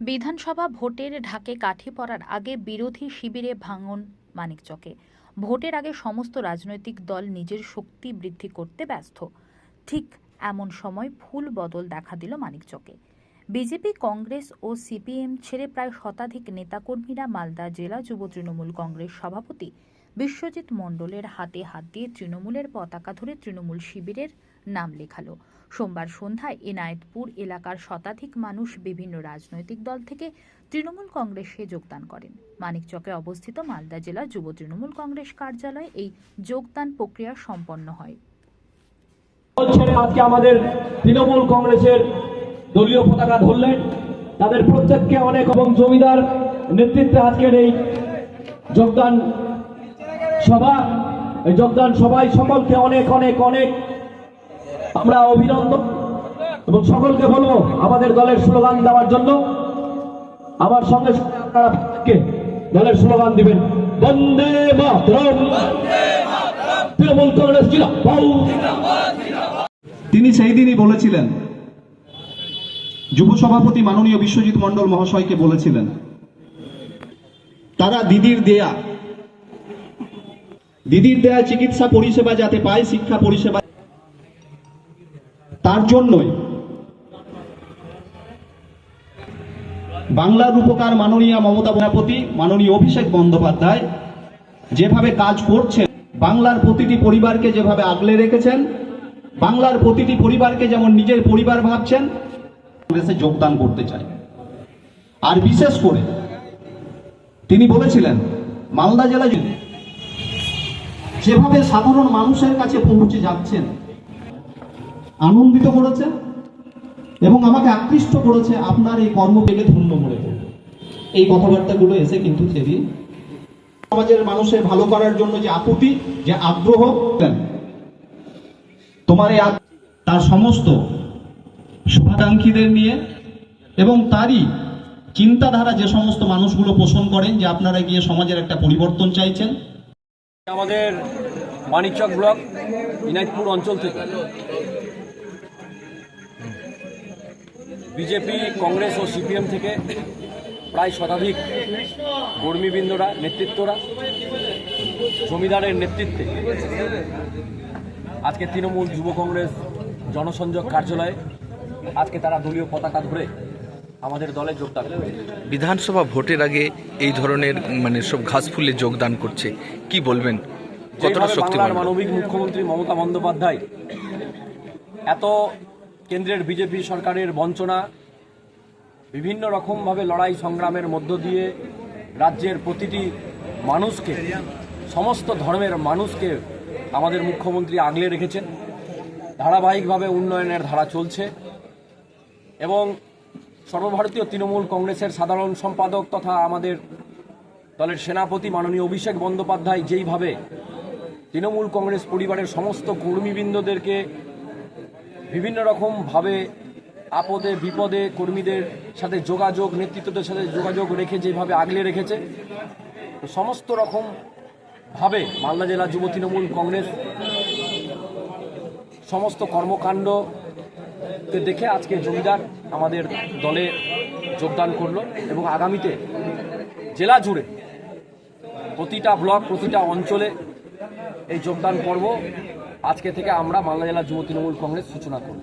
বিধানসভা ভোটের ঢাকে কাঠি পড়ার আগে বিরোধী শিবিরে ভাঙন মানিকচকে। ভোটের আগে সমস্ত রাজনৈতিক দল নিজের শক্তি বৃদ্ধি করতে ব্যস্ত। ঠিক এমন সময় ফুল বদল দেখা দিল মানিকচকে। বিজেপি, কংগ্রেস ও সিপিএম ছেড়ে প্রায় শতাধিক নেতাকর্মীরা মালদা জেলা যুব তৃণমূল কংগ্রেস সভাপতি বিশ্বজিৎ মণ্ডলের হাতে হাত দিয়ে তৃণমূলের পতাকা ধরে তৃণমূল শিবিরের নাম লেখালো। সোমবার সন্ধ্যায় এনায়েতপুর এলাকার শতাধিক মানুষ বিভিন্ন রাজনৈতিক দল থেকে তৃণমূল কংগ্রেসে যোগদান করেন। মানিকচকে অবস্থিত মালদা জেলা যুব তৃণমূল কংগ্রেস কার্যালয়ে এই যোগদান প্রক্রিয়া সম্পন্ন হয়। আজকে আমাদের তৃণমূল কংগ্রেসের দলীয় পতাকা ধরলেন। তাদের প্রত্যেককে অনেক এবং জমিদার নেতৃত্বে আজকের এই যোগদান সভা, এই যোগদান সভায় সকলকে অনেক অনেক অনেক আমরা অভিনন্দন এবং সকলকে বলব, আমাদের দলের স্লোগান দেওয়ার জন্য আমার সঙ্গে আপনারা দলের স্লোগান দিবেন, বন্দে তৃণমূল কংগ্রেস জিন্দাবাদ। তিনি সেই দিনই বলেছিলেন, যুব সভাপতি মাননীয় বিশ্বজিৎ মণ্ডল মহাশয়কে বলেছিলেন, তারা দিদির দেয়া। দিদির দেয়া চিকিৎসা পরিষেবা যাতে পায়, শিক্ষা পরিষেবা তার জন্যই বাংলার রূপকার মাননীয় মমতা বন্দ্যোপাধ্যায় মাননীয় অভিষেক বন্দ্যোপাধ্যায় যেভাবে কাজ করছেন, বাংলার প্রতিটি পরিবারকে যেভাবে আগলে রেখেছেন, বাংলার প্রতিটি পরিবারকে যেমন নিজের পরিবার ভাবছেন, কংগ্রেসে যোগদান করতে চাই আর বিশেষ করে তিনি বলেছিলেন, মালদা জেলা যেভাবে সাধারণ মানুষের কাছে পৌঁছে যাচ্ছেন আনন্দিত করেছে এবং আমাকে আকৃষ্ট করেছে, আপনার এই কর্ম পেলে ধন্য মনে করে। এই কথাবার্তাগুলো এসে কিন্তু সেদিন সমাজের মানুষের ভালো করার জন্য যে আকুতি, যে আগ্রহ তোমার এই তার সমস্ত শুভাকাঙ্ক্ষীদের নিয়ে এবং তারই চিন্তাধারা যে সমস্ত মানুষগুলো পোষণ করেন, যে আপনারা গিয়ে সমাজের একটা পরিবর্তন চাইছেন। আমাদের মানিকচক ব্লক ইনাইতপুর অঞ্চল থেকে। বিজেপি কংগ্রেস ও সিপিএম থেকে প্রায় শতাধিক কর্মীবৃন্দরা নেতৃত্বরা জমিদারের নেতৃত্বে আজকে তৃণমূল যুব কংগ্রেস জনসংযোগ কার্যালয়ে আজকে তারা দলীয় পতাকা ধরে আমাদের দলে যোগদান বিধানসভা ভোটের আগে এই ধরনের মানে সব ঘাস ফুলে যোগদান করছে কি বলবেন? কতটা শক্তি মানবিক মুখ্যমন্ত্রী মমতা বন্দ্যোপাধ্যায় এত কেন্দ্রের বিজেপি সরকারের বঞ্চনা, বিভিন্ন রকমভাবে লড়াই সংগ্রামের মধ্য দিয়ে রাজ্যের প্রতিটি মানুষকে, সমস্ত ধর্মের মানুষকে আমাদের মুখ্যমন্ত্রী আগলে রেখেছেন। ধারাবাহিকভাবে উন্নয়নের ধারা চলছে এবং সর্বভারতীয় তৃণমূল কংগ্রেসের সাধারণ সম্পাদক তথা আমাদের দলের সেনাপতি মাননীয় অভিষেক বন্দ্যোপাধ্যায় যেইভাবে তৃণমূল কংগ্রেস পরিবারের সমস্ত কর্মীবৃন্দদেরকে বিভিন্ন রকমভাবে আপদে, বিপদে কর্মীদের সাথে যোগাযোগ, নেতৃত্বদের সাথে যোগাযোগ রেখে যেভাবে আগলে রেখেছে, তো সমস্ত রকম ভাবে মালদা জেলা যুব তৃণমূল কংগ্রেস সমস্ত কর্মকাণ্ডকে দেখে আজকে জমিদার আমাদের দলে যোগদান করল এবং আগামীতে জেলা জুড়ে প্রতিটা ব্লক, প্রতিটা অঞ্চলে এই যোগদান পর্ব আজকে থেকে আমরা বাংলা জেলা যুব তৃণমূল কংগ্রেস সূচনা করব।